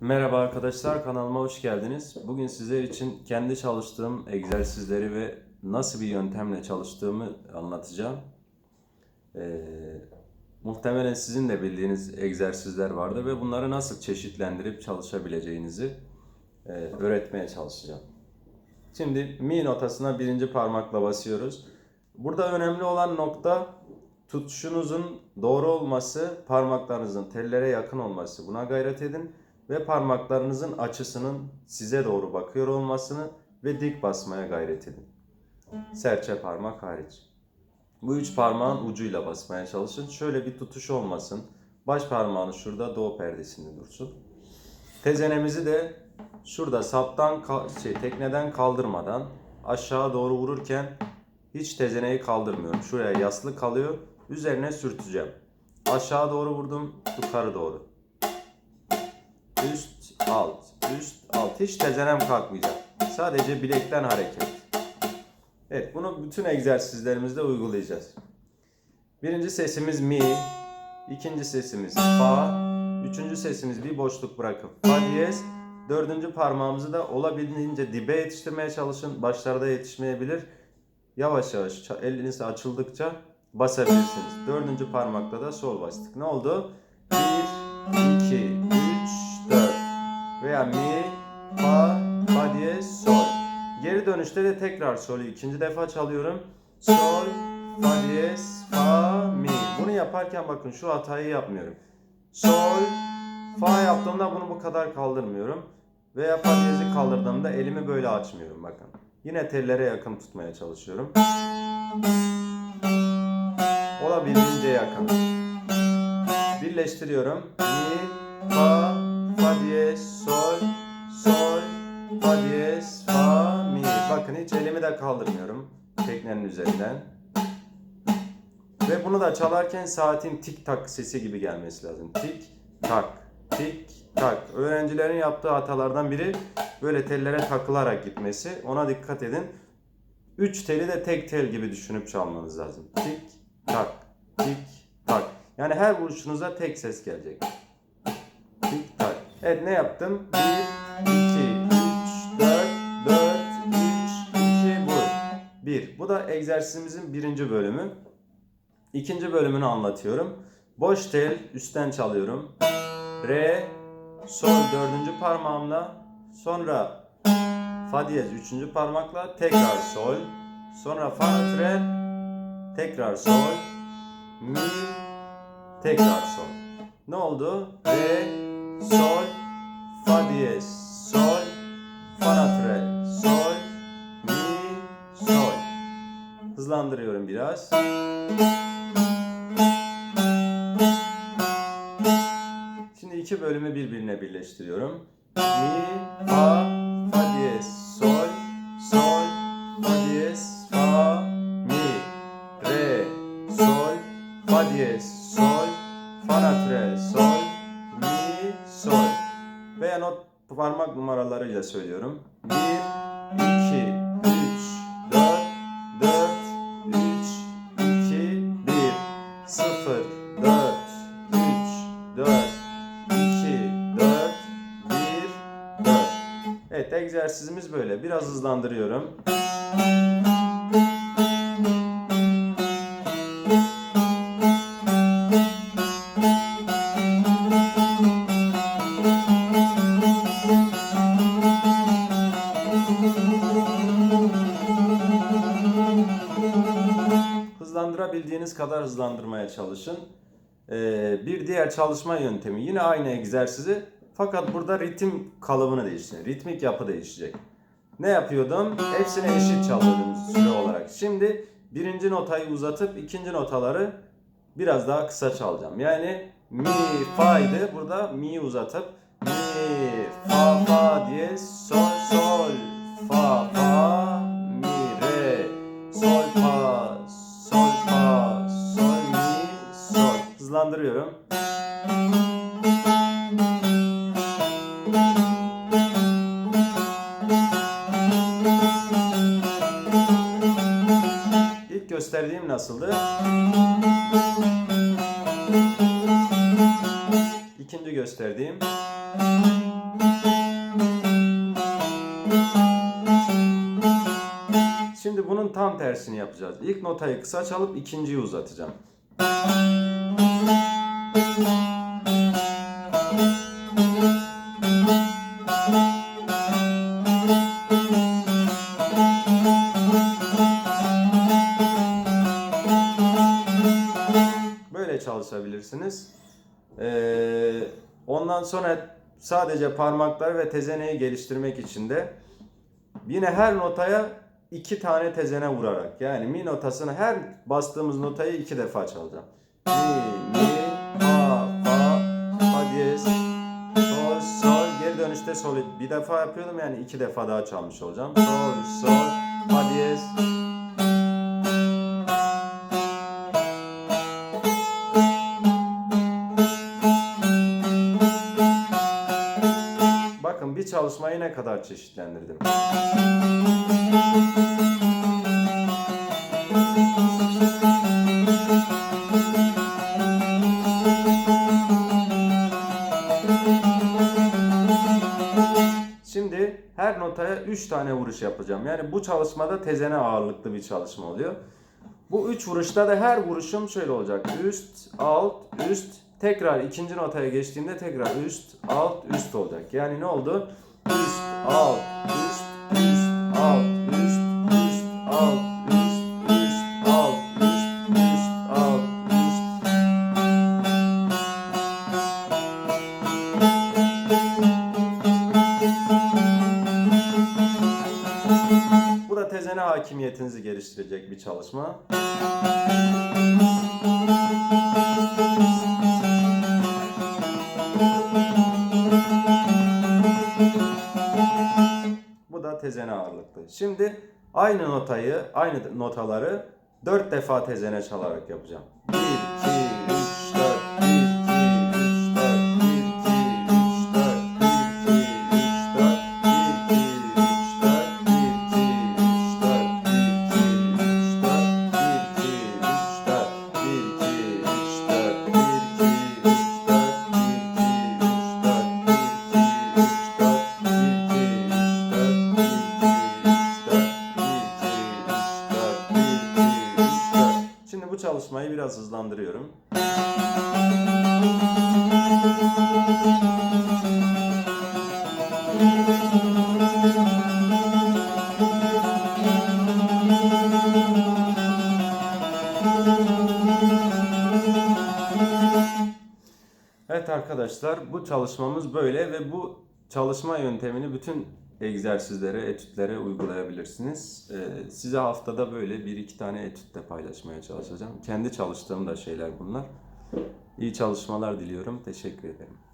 Merhaba arkadaşlar kanalıma hoş geldiniz. Bugün sizler için kendi çalıştığım egzersizleri ve nasıl bir yöntemle çalıştığımı anlatacağım. Ee, muhtemelen sizin de bildiğiniz egzersizler vardır ve bunları nasıl çeşitlendirip çalışabileceğinizi e, öğretmeye çalışacağım. Şimdi mi notasına birinci parmakla basıyoruz. Burada önemli olan nokta tutuşunuzun doğru olması, parmaklarınızın tellere yakın olması. Buna gayret edin ve parmaklarınızın açısının size doğru bakıyor olmasını ve dik basmaya gayret edin. Serçe parmak hariç. Bu üç parmağın ucuyla basmaya çalışın. Şöyle bir tutuş olmasın. Baş parmağınız şurada doğu perdesinde dursun. Tezenemizi de şurada saptan şey tekneden kaldırmadan aşağı doğru vururken hiç tezeneyi kaldırmıyorum. Şuraya yaslı kalıyor. Üzerine sürteceğim. Aşağı doğru vurdum, yukarı doğru. Üst, alt, üst, alt. Hiç tezenem kalkmayacak. Sadece bilekten hareket. Evet, bunu bütün egzersizlerimizde uygulayacağız. Birinci sesimiz mi, ikinci sesimiz fa, üçüncü sesimiz bir boşluk bırakıp fa diyez, dördüncü parmağımızı da olabildiğince dibe yetiştirmeye çalışın. Başlarda yetişmeyebilir. Yavaş yavaş eliniz açıldıkça basabilirsiniz. Dördüncü parmakta da sol bastık. Ne oldu? Bir, iki, üç, dört. Veya mi, fa, fa diyez, sol. Geri dönüşte de tekrar solü ikinci defa çalıyorum. Sol, fa diyez, fa, mi. Bunu yaparken bakın şu hatayı yapmıyorum. Sol, fa yaptığımda bunu bu kadar kaldırmıyorum. Veya fa diyezi kaldırdığımda elimi böyle açmıyorum bakın. Yine tellere yakın tutmaya çalışıyorum. Olabildiğince yakın. Birleştiriyorum. Mi, fa, fa diyez, sol, sol, fa diyez, fa, mi. Bakın hiç elimi de kaldırmıyorum teknenin üzerinden. Ve bunu da çalarken saatin tik tak sesi gibi gelmesi lazım. Tik tak, tik tak. Öğrencilerin yaptığı hatalardan biri böyle tellere takılarak gitmesi. Ona dikkat edin. Üç teli de tek tel gibi düşünüp çalmanız lazım. Tik tak, tik tak. Yani her vuruşunuza tek ses gelecek. Tik tak. Evet ne yaptım? 1, 2, 3, 4, 4, 3, 2, vur. 1. Bu da egzersizimizin birinci bölümü. İkinci bölümünü anlatıyorum. Boş tel üstten çalıyorum. Re, sol dördüncü parmağımla. Sonra fa diyez üçüncü parmakla. Tekrar sol. Sonra fa tre. Tekrar sol. Mi. Tekrar sol. Ne oldu? Re, sol, fa diyez, sol, fa tre, sol, mi, sol. Hızlandırıyorum biraz. Şimdi iki bölümü birbirine birleştiriyorum. Mi, fa, fa diyez, sol, sol, fa diyez, fa, parmak numaralarıyla söylüyorum. 1, 2, 3, 4, 4, 3, 2, 1, 0, 4, 3, 4, 2, 4, 1, 4. Evet egzersizimiz böyle. Biraz hızlandırıyorum. Hızlandırabildiğiniz kadar hızlandırmaya çalışın. Ee, bir diğer çalışma yöntemi yine aynı egzersizi fakat burada ritim kalıbını değiştirecek. Ritmik yapı değişecek. Ne yapıyordum? Hepsini eşit çalıyordum süre olarak. Şimdi birinci notayı uzatıp ikinci notaları biraz daha kısa çalacağım. Yani mi fa'ydı. Burada mi uzatıp mi fa fa diye sol sol fa fa hızlandırıyorum. İlk gösterdiğim nasıldı? İkinci gösterdiğim. Şimdi bunun tam tersini yapacağız. İlk notayı kısa çalıp ikinciyi uzatacağım. Böyle çalışabilirsiniz. Ee, ondan sonra sadece parmakları ve tezeneyi geliştirmek için de yine her notaya iki tane tezene vurarak yani mi notasını her bastığımız notayı iki defa çalacağım. Mi, işte solid bir defa yapıyordum yani iki defa daha çalmış olacağım. Sol, sol, fa diyez. Bakın bir çalışmayı ne kadar çeşitlendirdim. her notaya 3 tane vuruş yapacağım. Yani bu çalışmada tezene ağırlıklı bir çalışma oluyor. Bu 3 vuruşta da her vuruşum şöyle olacak. Üst, alt, üst. Tekrar ikinci notaya geçtiğimde tekrar üst, alt, üst olacak. Yani ne oldu? Üst, alt, üst hakimiyetinizi geliştirecek bir çalışma. Bu da tezene ağırlıklı. Şimdi aynı notayı, aynı notaları dört defa tezene çalarak yapacağım. 1, 2, biraz hızlandırıyorum. Evet arkadaşlar bu çalışmamız böyle ve bu çalışma yöntemini bütün egzersizlere, etütlere uygulayabilirsiniz. Ee, size haftada böyle bir iki tane etütte paylaşmaya çalışacağım. Kendi çalıştığım da şeyler bunlar. İyi çalışmalar diliyorum. Teşekkür ederim.